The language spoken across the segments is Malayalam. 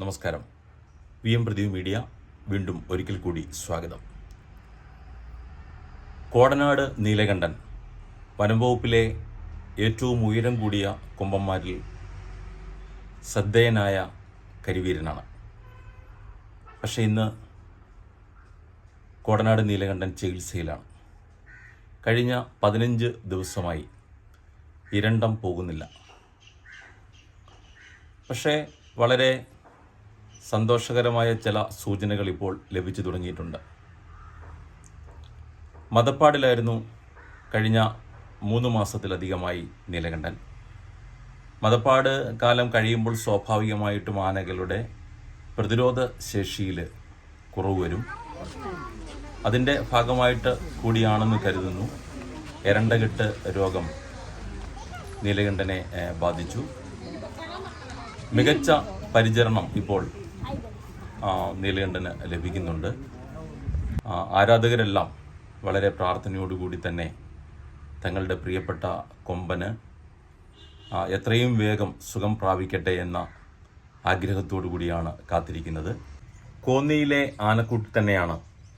നമസ്കാരം. വി എം പ്രദീപ് മീഡിയ വീണ്ടും ഒരിക്കൽ കൂടി സ്വാഗതം. കോടനാട് നീലകണ്ഠൻ വനംവകുപ്പിലെ ഏറ്റവും ഉയരം കൂടിയ കൊമ്പന്മാരിൽ ശ്രദ്ധേയനായ കരിവീരനാണ്. പക്ഷേ ഇന്ന് കോടനാട് നീലകണ്ഠൻ ചികിത്സയിലാണ്. കഴിഞ്ഞ പതിനഞ്ച് ദിവസമായി ഇരണ്ടം പോകുന്നില്ല. പക്ഷേ വളരെ സന്തോഷകരമായ ചില സൂചനകൾ ഇപ്പോൾ ലഭിച്ചു തുടങ്ങിയിട്ടുണ്ട്. മതപ്പാടിലായിരുന്നു കഴിഞ്ഞ മൂന്ന് മാസത്തിലധികമായി നീലകണ്ഠൻ. മതപ്പാട് കാലം കഴിയുമ്പോൾ സ്വാഭാവികമായിട്ടും ആനകളുടെ പ്രതിരോധ ശേഷിയിൽ കുറവ് വരും. അതിന്റെ ഭാഗമായിട്ട് കൂടിയാണെന്ന് കരുതുന്നു. എരണ്ടകെട്ട് രോഗം നീലകണ്ഠനെ ബാധിച്ചു. മികച്ച പരിചരണം ഇപ്പോൾ നീലകണ്ഠന് ലഭിക്കുന്നുണ്ട്. ആരാധകരെല്ലാം വളരെ പ്രാർത്ഥനയോടുകൂടി തന്നെ തങ്ങളുടെ പ്രിയപ്പെട്ട കൊമ്പന് എത്രയും വേഗം സുഖം പ്രാപിക്കട്ടെ എന്ന ആഗ്രഹത്തോടു കൂടിയാണ് കാത്തിരിക്കുന്നത്. കോന്നിയിലെ ആനക്കൂട്ടിൽ തന്നെയാണ്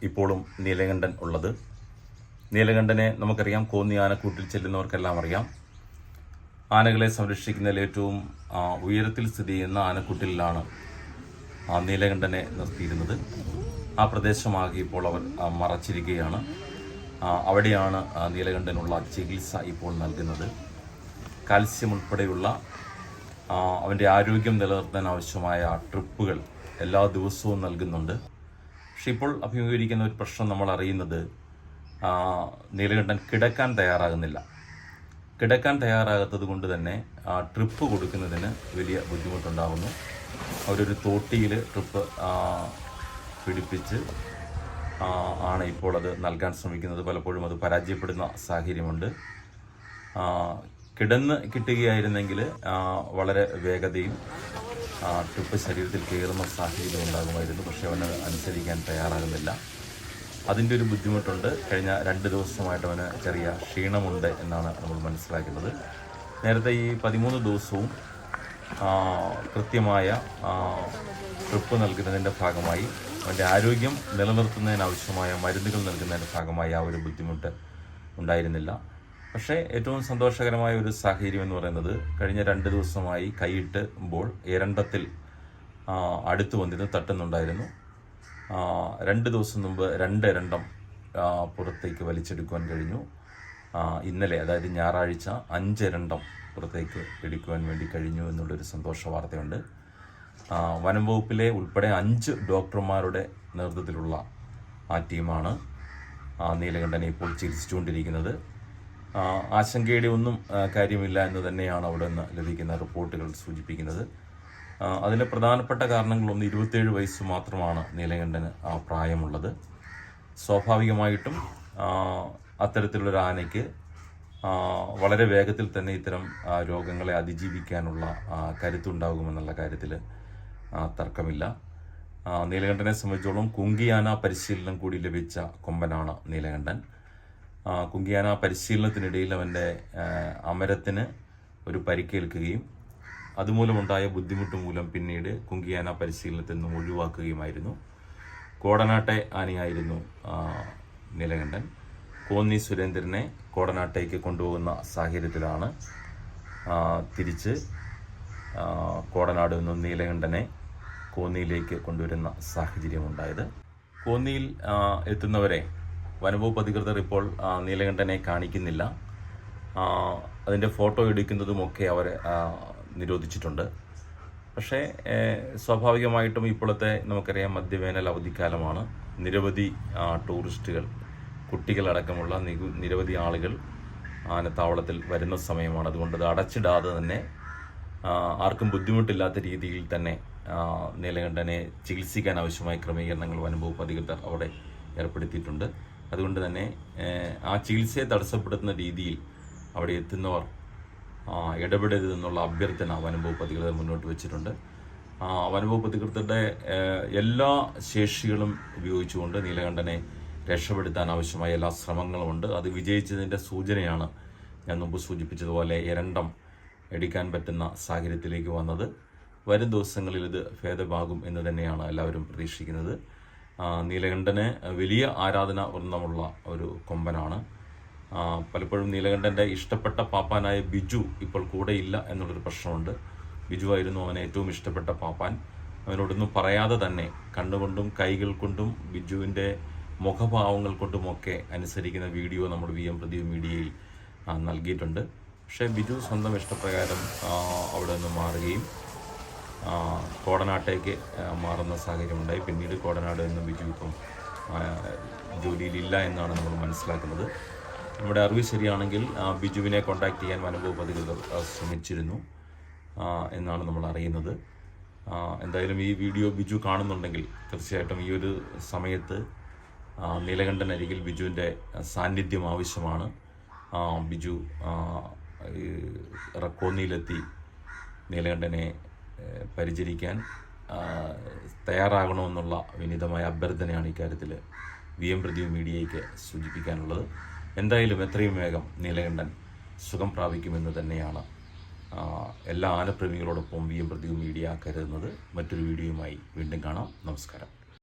ഇപ്പോഴും നീലകണ്ഠൻ ഉള്ളത്. നീലകണ്ഠനെ നമുക്കറിയാം കോന്നി ആനക്കൂട്ടിൽ ചെല്ലുന്നവർക്കെല്ലാം അറിയാം. ആനകളെ സംരക്ഷിക്കുന്നതിൽ ഏറ്റവും ഉയരത്തിൽ സ്ഥിതി ചെയ്യുന്ന ആനക്കുട്ടിലാണ് ആ, നീലകണ്ഠനെ നിർത്തിയിരുന്നത്. ആ പ്രദേശമാകെ ഇപ്പോൾ അവർ മറച്ചിരിക്കുകയാണ്. അവിടെയാണ് നീലകണ്ഠനുള്ള ചികിത്സ ഇപ്പോൾ നൽകുന്നത്. കാൽസ്യം ഉൾപ്പെടെയുള്ള അവന്റെ ആരോഗ്യം നിലനിർത്താൻ ആവശ്യമായ ട്രിപ്പുകൾ എല്ലാ ദിവസവും നൽകുന്നുണ്ട്. പക്ഷെ ഇപ്പോൾ അഭിമുഖീകരിക്കുന്ന ഒരു പ്രശ്നം നമ്മൾ അറിയുന്നത് നീലകണ്ഠൻ കിടക്കാൻ തയ്യാറാകുന്നില്ല. കിടക്കാൻ തയ്യാറാകാത്തത് കൊണ്ട് തന്നെ ട്രിപ്പ് കൊടുക്കുന്നതിന് വലിയ ബുദ്ധിമുട്ടുണ്ടാകുന്നു. അവരൊരു തോട്ടിയിൽ ട്രിപ്പ് പിടിപ്പിച്ച് ആണ് ഇപ്പോൾ അത് നൽകാൻ ശ്രമിക്കുന്നത്. പലപ്പോഴും അത് പരാജയപ്പെടുന്ന സാഹചര്യമുണ്ട്. കിടന്ന് കിട്ടുകയായിരുന്നെങ്കിൽ വളരെ വേഗതയും ട്രിപ്പ് ശരീരത്തിൽ കയറുന്ന സാഹചര്യം ഉണ്ടാകുമായിരുന്നു. പക്ഷേ അവന് അനുസരിക്കാൻ തയ്യാറാകുന്നില്ല. അതിന്റെ ഒരു ബുദ്ധിമുട്ടുണ്ട്. കഴിഞ്ഞ രണ്ട് ദിവസമായിട്ട് അവന് ചെറിയ ക്ഷീണമുണ്ട് എന്നാണ് നമ്മൾ മനസ്സിലാക്കുന്നത്. നേരത്തെ ഈ പതിമൂന്ന് ദിവസവും കൃത്യമായ ട്രിപ്പ് നൽകുന്നതിന്റെ ഭാഗമായി അവന്റെ ആരോഗ്യം നിലനിർത്തുന്നതിനാവശ്യമായ മരുന്നുകൾ നൽകുന്നതിന്റെ ഭാഗമായി ആ ഒരു ബുദ്ധിമുട്ട് ഉണ്ടായിരുന്നില്ല. പക്ഷേ ഏറ്റവും സന്തോഷകരമായ ഒരു സാഹചര്യം എന്ന് പറയുന്നത് കഴിഞ്ഞ രണ്ട് ദിവസമായി കൈയിട്ട് ബോൾ ആ, അടുത്ത് വന്നിരുന്നു തട്ടുന്നുണ്ടായിരുന്നു. രണ്ട് ദിവസം മുമ്പ് രണ്ട് രണ്ടം പുറത്തേക്ക് വലിച്ചെടുക്കുവാൻ കഴിഞ്ഞു. ഇന്നലെ അതായത് ഞായറാഴ്ച അഞ്ചെരണ്ടം പുറത്തേക്ക് എടുക്കുവാൻ വേണ്ടി കഴിഞ്ഞു എന്നുള്ളൊരു സന്തോഷ വാർത്തയുണ്ട്. വനം വകുപ്പിലെ ഉൾപ്പെടെ അഞ്ച് ഡോക്ടർമാരുടെ നേതൃത്വത്തിലുള്ള ആ ടീമാണ് നീലകണ്ഠനെ ഇപ്പോൾ ചികിത്സിച്ചുകൊണ്ടിരിക്കുന്നത്. ആശങ്കയുടെ ഒന്നും കാര്യമില്ല എന്ന് തന്നെയാണ് അവിടെ നിന്ന് ലഭിക്കുന്ന റിപ്പോർട്ടുകൾ സൂചിപ്പിക്കുന്നത്. അതിലെ പ്രധാനപ്പെട്ട കാരണങ്ങളൊന്ന് ഇരുപത്തേഴ് വയസ്സ് മാത്രമാണ് നീലകണ്ഠന് പ്രായമുള്ളത്. സ്വാഭാവികമായിട്ടും ആ, അത്തരത്തിലുള്ളൊരു ആനയ്ക്ക് വളരെ വേഗത്തിൽ തന്നെ ഇത്തരം രോഗങ്ങളെ അതിജീവിക്കാനുള്ള കരുത്തുണ്ടാകുമെന്നുള്ള കാര്യത്തിൽ തർക്കമില്ല. നീലകണ്ഠനെ സംബന്ധിച്ചോളം കുങ്കിയാന പരിശീലനം കൂടി ലഭിച്ച കൊമ്പനാണ് നീലകണ്ഠൻ. കുങ്കിയാന പരിശീലനത്തിനിടയിൽ അവന്റെ അമരത്തിന് ഒരു പരിക്കേൽക്കുകയും അതുമൂലമുണ്ടായ ബുദ്ധിമുട്ട് മൂലം പിന്നീട് കുങ്കിയാന പരിശീലനത്തിൽ നിന്നും ഒഴിവാക്കുകയുമായിരുന്നു. കോടനാട്ടെ ആനയായിരുന്നു നീലകണ്ഠൻ. കോന്നി സുരേന്ദ്രനെ കോടനാട്ടേക്ക് കൊണ്ടുപോകുന്ന സാഹചര്യത്തിലാണ് തിരിച്ച് കോടനാട് നിന്നും നീലകണ്ഠനെ കോന്നിയിലേക്ക് കൊണ്ടുവരുന്ന സാഹചര്യമുണ്ടായത്. കോന്നിയിൽ എത്തുന്നവരെ വനവകുപ്പ് അധികൃതർ ഇപ്പോൾ നീലകണ്ഠനെ കാണിക്കുന്നില്ല. അതിന്റെ ഫോട്ടോ എടുക്കുന്നതുമൊക്കെ അവർ നിരോധിച്ചിട്ടുണ്ട്. പക്ഷേ സ്വാഭാവികമായിട്ടും ഇപ്പോഴത്തെ നമുക്കറിയാം മധ്യവേനൽ അവധിക്കാലമാണ്. നിരവധി ടൂറിസ്റ്റുകൾ കുട്ടികളടക്കമുള്ള നികു നിരവധി ആളുകൾ ആനത്താവളത്തിൽ വരുന്ന സമയമാണ്. അതുകൊണ്ട് അത് അടച്ചിടാതെ തന്നെ ആർക്കും ബുദ്ധിമുട്ടില്ലാത്ത രീതിയിൽ തന്നെ നീലകണ്ഠനെ ചികിത്സിക്കാൻ ആവശ്യമായ ക്രമീകരണങ്ങൾ വനംവകുപ്പ് അധികൃതർ അവിടെ ഏർപ്പെടുത്തിയിട്ടുണ്ട്. അതുകൊണ്ട് തന്നെ ആ ചികിത്സയെ തടസ്സപ്പെടുത്തുന്ന രീതിയിൽ അവിടെ എത്തുന്നവർ ഇടപെടരുതെന്നുള്ള അഭ്യർത്ഥന വനംവകുപ്പ് അധികൃതർ മുന്നോട്ട് വെച്ചിട്ടുണ്ട്. വനംവകുപ്പ് അധികൃതരുടെ എല്ലാ ശേഷികളും ഉപയോഗിച്ചുകൊണ്ട് നീലകണ്ഠനെ രക്ഷപ്പെടുത്താൻ ആവശ്യമായ എല്ലാ ശ്രമങ്ങളുമുണ്ട് അത് വിജയിച്ചതിന്റെ സൂചനയാണ് ഞാൻ മുമ്പ് സൂചിപ്പിച്ചതുപോലെ ഇരണ്ടം എടുക്കാൻ പറ്റുന്ന സാഹചര്യത്തിലേക്ക് വന്നത്. വരും ദിവസങ്ങളിൽ ഇത് ഭേദമാകും എന്ന് തന്നെയാണ് എല്ലാവരും പ്രതീക്ഷിക്കുന്നത്. നീലകണ്ഠന് വലിയ ആരാധന വൃന്ദമുള്ള ഒരു കൊമ്പനാണ്. പലപ്പോഴും നീലകണ്ഠന്റെ ഇഷ്ടപ്പെട്ട പാപ്പാനായ ബിജു ഇപ്പോൾ കൂടെയില്ല എന്നുള്ളൊരു പ്രശ്നമുണ്ട്. ബിജു ആയിരുന്നു അവന് ഏറ്റവും ഇഷ്ടപ്പെട്ട പാപ്പാൻ. അവനോടൊന്നും പറയാതെ തന്നെ കണ്ണുകൊണ്ടും കൈകൾ കൊണ്ടും ബിജുവിന്റെ മുഖഭാവങ്ങൾ കൊണ്ടുമൊക്കെ അനുസരിക്കുന്ന വീഡിയോ നമ്മുടെ വി എം പ്രദീപ് മീഡിയയിൽ നൽകിയിട്ടുണ്ട്. പക്ഷേ ബിജു സ്വന്തം ഇഷ്ടപ്രകാരം അവിടെ നിന്ന് മാറുകയും കോടനാട്ടേക്ക് മാറുന്ന മാറുന്ന സാഹചര്യമുണ്ടായി. പിന്നീട് കോടനാട് നിന്ന് ബിജു ഇപ്പം ജോലിയിലില്ല എന്നാണ് നമ്മൾ മനസ്സിലാക്കുന്നത്. നമ്മുടെ അറിവ് ശരിയാണെങ്കിൽ ബിജുവിനെ കോൺടാക്ട് ചെയ്യാൻ വനംവകുപ്പ് അധികൃതർ ശ്രമിച്ചിരുന്നു എന്നാണ് നമ്മൾ അറിയുന്നത്. എന്തായാലും ഈ വീഡിയോ ബിജു കാണുന്നുണ്ടെങ്കിൽ തീർച്ചയായിട്ടും ഈ ഒരു സമയത്ത് നീലകണ്ഠൻ അരികിൽ ബിജുവിന്റെ സാന്നിധ്യം ആവശ്യമാണ്. ബിജു റക്കോന്നിയിലെത്തി നീലകണ്ഠനെ പരിചരിക്കാൻ തയ്യാറാകണമെന്നുള്ള വിനീതമായ അഭ്യർത്ഥനയാണ് ഇക്കാര്യത്തിൽ വി എം പ്രദീപ് മീഡിയയ്ക്ക് സൂചിപ്പിക്കാനുള്ളത്. എന്തായാലും എത്രയും വേഗം നീലകണ്ഠൻ സുഖം പ്രാപിക്കുമെന്ന് തന്നെയാണ് എല്ലാ ആനപ്രേമികളോടൊപ്പം വി എം പ്രദീപ് മീഡിയ കരുതുന്നത്. മറ്റൊരു വീഡിയോയുമായി വീണ്ടും കാണാം. നമസ്കാരം.